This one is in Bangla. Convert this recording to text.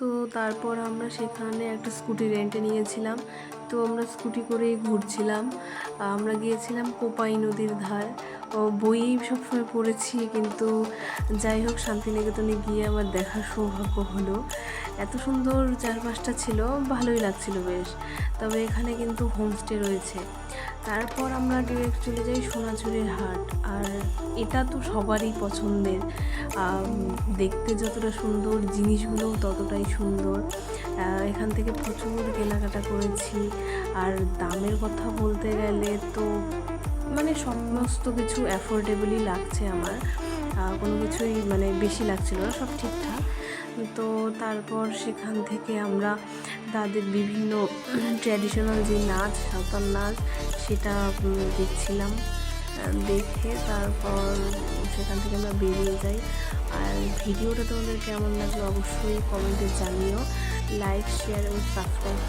তো তারপর আমরা সেখানে একটা স্কুটি রেন্টে নিয়েছিলাম। তো আমরা স্কুটি করেই ঘুরছিলাম। আমরা গিয়েছিলাম কোপাই নদীর ধার। বইয়েই সবসময় পড়েছি, কিন্তু যাই হোক শান্তিনিকেতনে গিয়ে আমার দেখার সৌভাগ্য হলো। এত সুন্দর চারপাশটা ছিল, ভালোই লাগছিল বেশ। তবে এখানে কিন্তু হোমস্টে রয়েছে। তারপর আমরা ডিরেক্ট চলে যাই সোনাঝুরির হাট। আর এটা তো সবারই পছন্দের। দেখতে যতটা সুন্দর, জিনিসগুলোও ততটাই সুন্দর। এখান থেকে প্রচুর কেনাকাটা করেছি। আর দামের কথা বলতে গেলে তো মানে সমস্ত কিছু অ্যাফোর্ডেবলই লাগছে আমার। কোনো কিছুই মানে বেশি লাগছিল না, সব ঠিকঠাক। তো তারপর সেখান থেকে আমরা তাদের বিভিন্ন ট্র্যাডিশনাল যে নাচ সাঁতার নাচ, সেটা দেখছিলাম দেখে তারপর সেখান থেকে আমরা বেরিয়ে যাই। আর ভিডিওটা তোমাদের কেমন লাগল অবশ্যই কমেন্টে জানিও। লাইক শেয়ার এবং সাবস্ক্রাইব